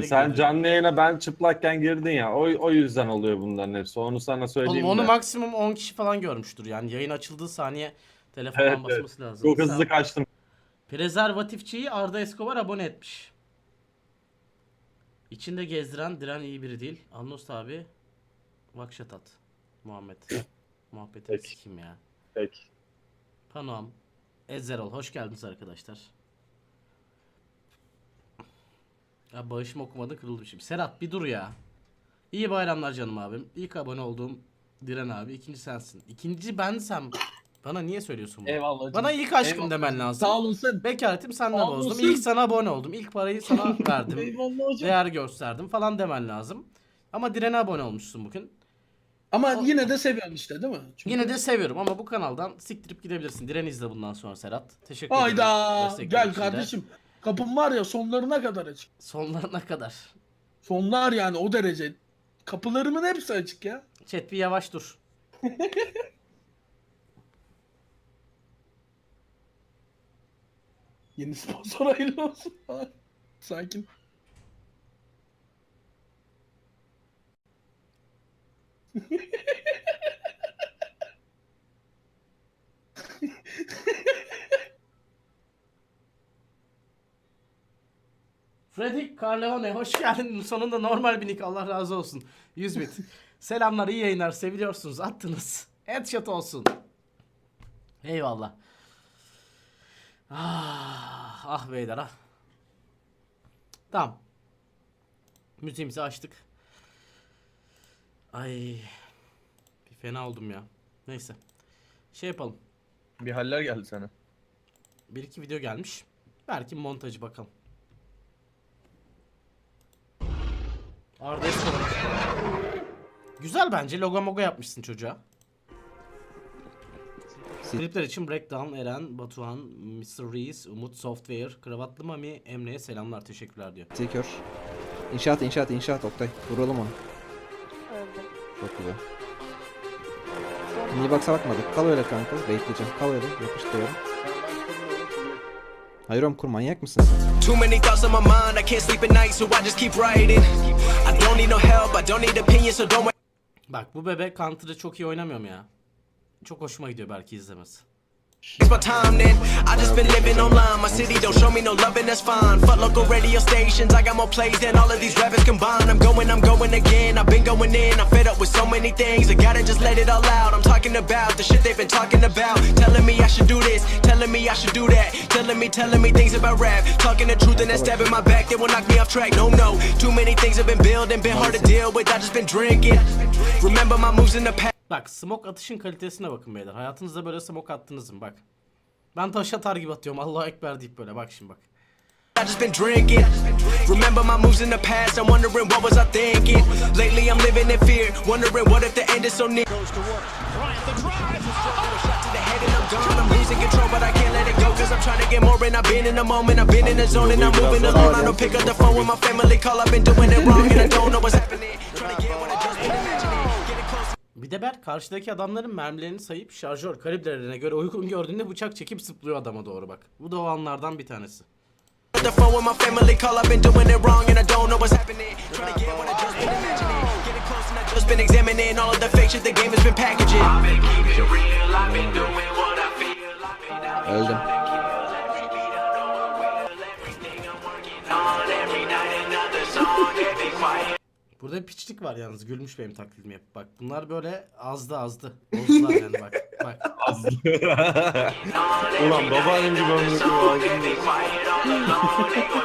Sen canlı yayına ben çıplakken girdin ya. O, o yüzden oluyor bunların hepsi. Onu sana söyleyeyim Oğlum onu de. maksimum 10 kişi falan görmüştür yani. Yayın açıldığı saniye telefondan Evet, evet. basması lazım. Çok hızlı kaçtım. Prezervatifçiyi Arda Escobar abone etmiş. İçinde gezdiren diren iyi biri değil. Anlos abi Vakşat at. Muhammed. Muhabbeti Peki. sikim ya. Peki. Panoam. Ezzerol. Hoş geldiniz arkadaşlar. Ya bağışımı okumadı kırıldı şimdi. Serhat bir dur ya. İyi bayramlar canım abim. İlk abone olduğum Diren abi. ikinci sensin. İkinci bensem. Bana niye söylüyorsun bunu? Eyvallah. canım. Bana ilk aşkım Eyvallah. demen lazım. Sağ olasın. Bekaretim senden Sağ bozdum. olasın. İlk sana abone oldum. İlk parayı sana verdim. Eyvallah hocam. Değer gösterdim falan demen lazım. Ama Diren'e abone olmuşsun bugün. Ama yine de seviyorsun işte değil mi? Çünkü... Yine de seviyorum ama bu kanaldan siktirip gidebilirsin. Diren izle bundan sonra Serhat. Teşekkür ederim. Hayda. desteklerin Gel için de. kardeşim. Kapım var ya sonlarına kadar açık. Sonlarına kadar. Sonlar yani o derece. Kapılarımın hepsi açık ya. Chat bir yavaş dur. Yeni sponsor hayırlı olsun. Sakin. Fredrik Carleone hoş geldin. Sonunda normal bir nick. Allah razı olsun. 100 bit. Selamlar, iyi yayınlar. Seviliyorsunuz. Attınız. Headshot olsun. Eyvallah. Ah, ah beyler ah. Tamam. Müziğimizi açtık. Ay. Bir fena oldum ya. Neyse. Şey yapalım. Bir haller geldi sana. Bir iki video gelmiş. Belki montajı bakalım. Arda Escobar. Güzel bence. Logo mogo yapmışsın çocuğa. Klipler için Breakdown, Eren, Batuhan, Mr. Reese, Umut Software, Kravatlı Mami, Emre'ye selamlar, teşekkürler diyor. Tekör. İnşaat inşaat inşaat Oktay. Vuralım onu. Öldüm. Çok güzel. Niye baksa bakmadık. Kal öyle kanka. Bekleyeceğim. Kal öyle. Yapıştırıyorum. Hayır oğlum kur manyak mısın sen? Too many thoughts on my mind, I can't sleep at night, so I just keep writing. I don't need no help, I don't need opinions, so don't Bak bu bebek Counter'ı çok iyi oynamıyor mu ya? Çok hoşuma gidiyor belki izlemesi. waste my time then. I just been living online, my city don't show me no love, and that's fine. Fuck local radio stations, I got more plays than all of these rappers combined. I'm going, I'm going again, I've been going in, I'm fed up with so many things. I gotta just let it all out. I'm talking about the shit they've been talking about. Telling me I should do this, telling me I should do that. Telling me, telling me things about rap. Talking the truth and then stabbing my back, they will knock me off track. No, no, too many things have been building, been hard to deal with. I just been drinking. Remember my moves in the past. Bak smoke atışın kalitesine bakın beyler. Hayatınızda böyle smoke attınız mı? Bak. Ben taş atar gibi atıyorum. Allahu Ekber deyip böyle. Bak şimdi bak. I just been drinking. Remember my moves in the past. I'm wondering what was I thinking. Lately I'm living in fear, wondering what if the end is so near. Goes to work. Bryant the drive. Shot trying to get more and I've been in the moment. I've been in the zone and I'm moving alone. I don't pick up the phone when my family call. I've been doing it wrong and I don't know what's happening. Trying to get what I just been imagining. Bir de Berk karşıdaki adamların mermilerini sayıp şarjör kalibrelerine göre uygun gördüğünde bıçak çekip zıplıyor adama doğru bak. Bu da o anlardan bir tanesi. the Burada bir piçlik var yalnız gülmüş benim taklidimi yapıp bak. Bunlar böyle azdı azdı. Bozdular yani bak. Bak. Ulan babaannem gibi ömrüm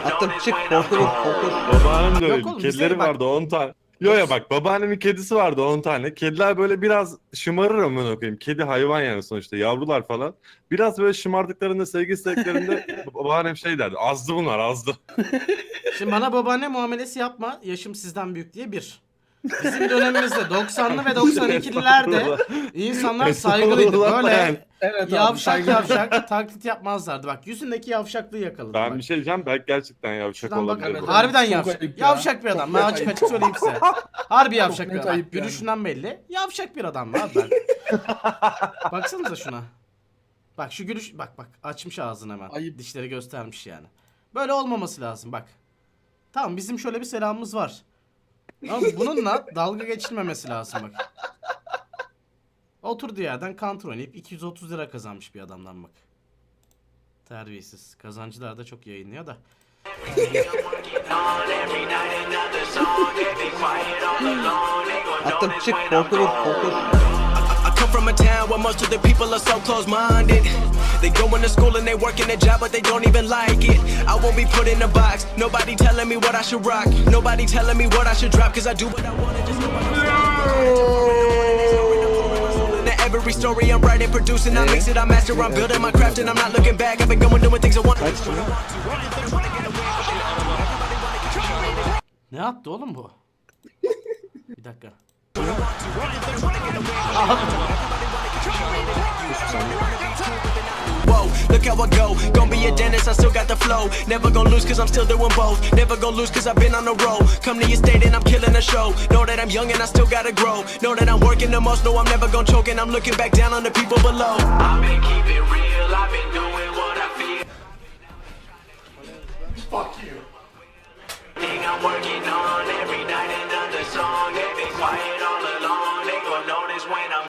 Attım çık. Korku vur. Korku. Babaannem de Yok öyle. oğlum, Kedileri bak- vardı 10 tane. Yo ya bak babaannemin kedisi vardı 10 tane. Kediler böyle biraz şımarır amına koyayım. Kedi hayvan yani sonuçta yavrular falan. Biraz böyle şımardıklarında sevgi istediklerinde babaannem şey derdi. Azdı bunlar azdı. Şimdi bana babaanne muamelesi yapma. Yaşım sizden büyük diye bir. Bizim dönemimizde 90'lı ve 92'lilerde insanlar saygılıydı. Böyle Evet abi. yavşak saygı- yavşak taklit yapmazlardı. Bak yüzündeki yavşaklığı yakaladı. Ben bak. bir şey diyeceğim belki gerçekten yavşak Şuradan bak olabilir. evet. bu. harbiden Çok yavşak. ayıp ya. Yavşak bir adam. Ben açık açık söyleyeyim size. Harbi yavşak net bir adam. ayıp yani. Belli. Yavşak bir adam abi ben. Baksanıza şuna. Bak şu gülüş bak bak açmış ağzını hemen. Ayıp. Dişleri göstermiş yani. Böyle olmaması lazım bak. Tamam bizim şöyle bir selamımız var. Ama bununla dalga geçilmemesi lazım bak. Oturduğu yerden counter oynayıp 230 lira kazanmış bir adamdan bak. Terbiyesiz. Kazancılar da çok yayınlıyor da. Attım çık korku korku. Come from a town where most of the people are so close-minded. They go into school and they work in a job, but they don't even like it. I won't be put in a box. Nobody telling me what I should rock. Nobody telling me what I should drop, cause I do what I want. and Just every story I'm writing, producing, I mix it, I master, I'm building my craft, and I'm not looking back. I've been going doing things I want. Ne yaptı oğlum bu? Bir dakika. Whoa, look how I go. Gonna be a dentist, I still got the flow. Never gonna lose cause I'm still doing both. Never gonna lose cause I've been on the road. Come to your state and I'm killing the show. Know that I'm young and I still gotta grow. Know that I'm working the most, know I'm never gonna choke. And I'm looking back down on the people below. I've been keeping real, I've been